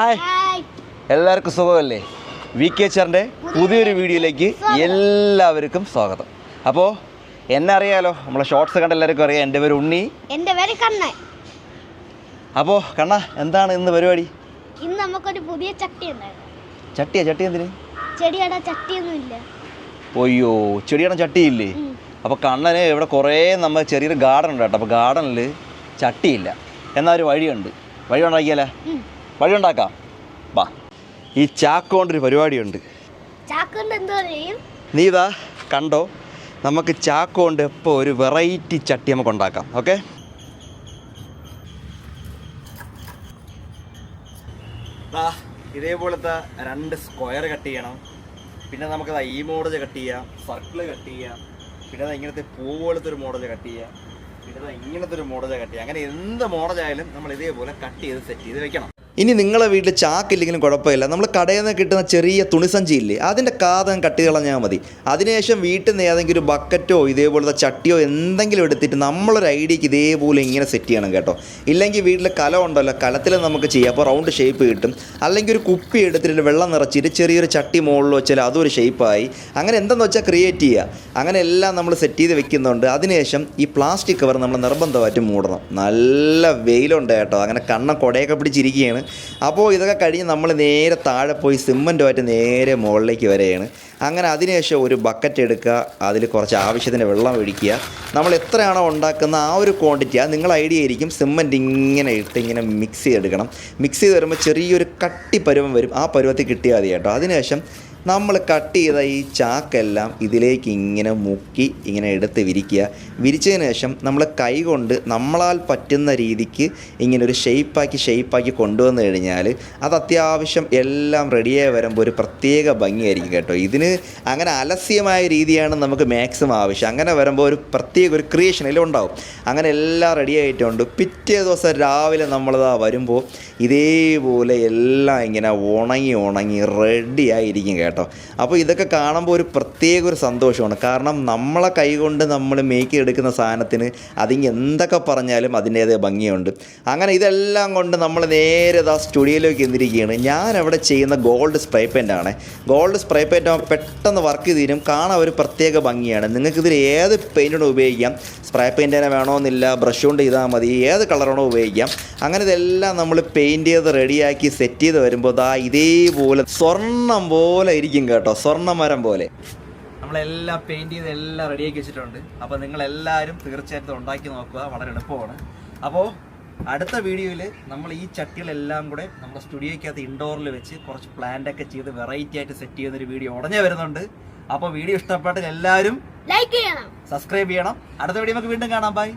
Hi. എല്ലാവർക്കും സുഖമല്ലേ? V K എച്ചറിന്റെ പുതിയൊരു വീഡിയോയിലേക്ക് എല്ലാവർക്കും സ്വാഗതം. അപ്പോൾ എന്നെ അറിയാലോ നമ്മളെ ഷോർട്സ് കണ്ട എല്ലാവർക്കും അറിയാം. എന്റെ പേര് ഉണ്ണി. എന്റെ പേര് കണ്ണൻ. അപ്പോൾ കണ്ണ എന്താണ് ഇന്ന് പരിപാടി? ഇന്ന് നമുക്കൊരു പുതിയ ചട്ടി ഉണ്ടായിരുന്നു. ചട്ടിയാ ചട്ടി എന്തിന്? ചെടിയുടെ ചട്ടിയൊന്നും ഇല്ല. ഒയ്യോ ചെടിയുടെ ചട്ടിയില്ലേ. അപ്പോൾ കണ്ണന് ഇവിടെ കുറേ നമ്മൾ ചെറിയൊരു ഗാർഡൻ ഉണ്ട് കേട്ടോ. അപ്പോൾ ഗാർഡനിൽ ചട്ടിയില്ല. എന്നാൽ ഒരു വഴിയുണ്ട്. വഴി ഉണ്ടാക്കിയാലേ. വഴി ഉണ്ടാക്കാം വാ. ഈ ചാക്ക് കൊണ്ടൊരു പരിപാടിയുണ്ട് നീതാ ചെയ്യും നീ ഇതാ കണ്ടോ? നമുക്ക് ചാക്ക് കൊണ്ട് ഇപ്പോൾ ഒരു വെറൈറ്റി ചട്ടി നമുക്ക് ഉണ്ടാക്കാം. ഓക്കെ? ഇതേപോലത്തെ രണ്ട് സ്ക്വയർ കട്ട് ചെയ്യണം. പിന്നെ നമുക്ക് ഈ മോഡൽ കട്ട് ചെയ്യാം സർക്കിൾ കട്ട് ചെയ്യാം. പിന്നെ ഇങ്ങനത്തെ പൂ പോലത്തെ ഒരു മോഡൽ കട്ട് ചെയ്യാം. പിന്നെ ഇങ്ങനത്തെ ഒരു മോഡൽ കട്ട് ചെയ്യാം. അങ്ങനെ എന്ത് മോഡലായാലും നമ്മൾ ഇതേപോലെ കട്ട് ചെയ്ത് സെറ്റ് ചെയ്ത് വെക്കണം. ഇനി നിങ്ങളെ വീട്ടിൽ ചാക്കില്ലെങ്കിലും കുഴപ്പമില്ല. നമ്മൾ കടയിൽ നിന്ന് കിട്ടുന്ന ചെറിയ തുണിസഞ്ചി ഇല്ലേ അതിന്റെ കാതം കട്ടി കളഞ്ഞാൽ മതി. അതിനുശേഷം വീട്ടിൽ നിന്ന് ഏതെങ്കിലും ഒരു ബക്കറ്റോ ഇതേപോലത്തെ ചട്ടിയോ എന്തെങ്കിലും എടുത്തിട്ട് നമ്മളൊരു ഐഡിയക്ക് ഇതേപോലെ ഇങ്ങനെ സെറ്റ് ചെയ്യണം കേട്ടോ. ഇല്ലെങ്കിൽ വീട്ടിൽ കലം ഉണ്ടല്ലോ കലത്തിൽ നമുക്ക് ചെയ്യാം. അപ്പോൾ റൗണ്ട് ഷേപ്പ് കിട്ടും. അല്ലെങ്കിൽ ഒരു കുപ്പി എടുത്തിട്ട് വെള്ളം നിറച്ചിട്ട് ചെറിയൊരു ചട്ടി മുകളിൽ വെച്ചാൽ അതൊരു ഷേപ്പായി അങ്ങനെ എന്തെന്ന് വെച്ചാൽ ക്രിയേറ്റ് ചെയ്യുക അങ്ങനെ എല്ലാം നമ്മൾ സെറ്റ് ചെയ്ത് വെക്കുന്നുണ്ട്. അതിനുശേഷം ഈ പ്ലാസ്റ്റിക് കവർ നമ്മൾ നിർബന്ധമായിട്ട് മൂടണം. നല്ല വെയിലുണ്ട് കേട്ടോ. അങ്ങനെ കണ്ണം കൊടയൊക്കെ പിടിച്ചിരിക്കുകയാണ്. അപ്പോൾ ഇതൊക്കെ കഴിഞ്ഞ് നമ്മൾ നേരെ താഴെ പോയി സിമ്മന്റുമായിട്ട് നേരെ മുകളിലേക്ക് വരെയാണ്. അങ്ങനെ അതിനുശേഷം ഒരു ബക്കറ്റ് എടുക്കുക അതിൽ കുറച്ച് ആവശ്യത്തിന് വെള്ളം ഒഴിക്കുക. നമ്മൾ എത്രയാണോ ഉണ്ടാക്കുന്ന ആ ഒരു ക്വാണ്ടിറ്റി അത് നിങ്ങൾ ഐഡിയ ആയിരിക്കും സിമ്മന്റ് ഇങ്ങനെ ഇട്ട് ഇങ്ങനെ മിക്സ് ചെയ്തെടുക്കണം. മിക്സ് ചെയ്ത് വരുമ്പോൾ ചെറിയൊരു കട്ടി പരുവം വരും. ആ പരുവത്തിൽ കിട്ടിയാൽ മതി കേട്ടോ. അതിനുശേഷം നമ്മൾ കട്ട് ചെയ്ത ഈ ചാക്കെല്ലാം ഇതിലേക്ക് ഇങ്ങനെ മുക്കി ഇങ്ങനെ എടുത്ത് വിരിക്കുക. വിരിച്ചതിന് ശേഷം നമ്മൾ കൈ കൊണ്ട് നമ്മളാൽ പറ്റുന്ന രീതിക്ക് ഇങ്ങനെ ഒരു ഷെയ്പ്പാക്കി ഷെയ്പ്പാക്കി കൊണ്ടുവന്ന് കഴിഞ്ഞാൽ അത് അത്യാവശ്യം എല്ലാം റെഡിയായി വരുമ്പോൾ ഒരു പ്രത്യേക ഭംഗിയായിരിക്കും കേട്ടോ. ഇതിന് അങ്ങനെ അലസ്യമായ രീതിയാണ് നമുക്ക് മാക്സിമം ആവശ്യം. അങ്ങനെ വരുമ്പോൾ ഒരു പ്രത്യേക ഒരു ക്രിയേഷൻ ഉണ്ടാവും. അങ്ങനെ എല്ലാം റെഡി ആയിട്ടുണ്ട്. പിറ്റേ ദിവസം രാവിലെ നമ്മളിതാ വരുമ്പോൾ ഇതേപോലെ എല്ലാം ഇങ്ങനെ ഉണങ്ങി ഉണങ്ങി റെഡി ആയിരിക്കും കേട്ടോ. അപ്പോൾ ഇതൊക്കെ കാണുമ്പോൾ ഒരു പ്രത്യേക ഒരു സന്തോഷമാണ്. കാരണം നമ്മളെ കൈകൊണ്ട് നമ്മൾ മേക്ക് എടുക്കുന്ന സാധനത്തിന് അതിങ്ങ് എന്തൊക്കെ പറഞ്ഞാലും അതിന്റേതായ ഭംഗിയുണ്ട്. അങ്ങനെ ഇതെല്ലാം കൊണ്ട് നമ്മൾ നേരെ ഇതാ സ്റ്റുഡിയോയിലേക്ക് എന്തിരിക്കുകയാണ് ഞാൻ അവിടെ ചെയ്യുന്ന ഗോൾഡ് സ്പ്രേ പെയിന്റ് ആണ്. ഗോൾഡ് സ്പ്രേ പെയിന്റ് ആകുമ്പോൾ പെട്ടെന്ന് വർക്ക് തീരും കാണാൻ ഒരു പ്രത്യേക ഭംഗിയാണ്. നിങ്ങൾക്കിതിൽ ഏത് പെയിന്റും ഉപയോഗിക്കാം. സ്പ്രേ പെയിന്റ് തന്നെ വേണമെന്നില്ല ബ്രഷ് കൊണ്ട് ചെയ്താൽ മതി. ഏത് കളറാണോ ഉപയോഗിക്കാം. അങ്ങനെ ഇതെല്ലാം നമ്മൾ പെയിന്റ് ചെയ്ത് റെഡിയാക്കി സെറ്റ് ചെയ്ത് വരുമ്പോൾ ദാ ഇതേപോലെ സ്വർണം പോലെ ഇരിക്കും കേട്ടോ സ്വർണമരം പോലെ. നമ്മളെല്ലാം പെയിന്റ് ചെയ്ത് എല്ലാം റെഡിയാക്കി വെച്ചിട്ടുണ്ട്. അപ്പോൾ നിങ്ങളെല്ലാവരും തീർച്ചയായിട്ടും ഉണ്ടാക്കി നോക്കുക വളരെ എളുപ്പമാണ്. അപ്പോൾ അടുത്ത വീഡിയോയിൽ നമ്മൾ ഈ ചട്ടികളെല്ലാം കൂടെ നമ്മുടെ സ്റ്റുഡിയോയ്ക്കകത്ത് ഇൻഡോറിൽ വെച്ച് കുറച്ച് പ്ലാന്റ് ഒക്കെ ചെയ്ത് വെറൈറ്റി ആയിട്ട് സെറ്റ് ചെയ്യുന്ന ഒരു വീഡിയോ ഉടനെ വരുന്നുണ്ട്. അപ്പോൾ വീഡിയോ ഇഷ്ടപ്പെട്ടാൽ എല്ലാവരും ലൈക്ക് ചെയ്യണം. സബ്സ്ക്രൈബ് ചെയ്യണം. അടുത്ത വീഡിയോ നമുക്ക് വീണ്ടും കാണാം. ബൈ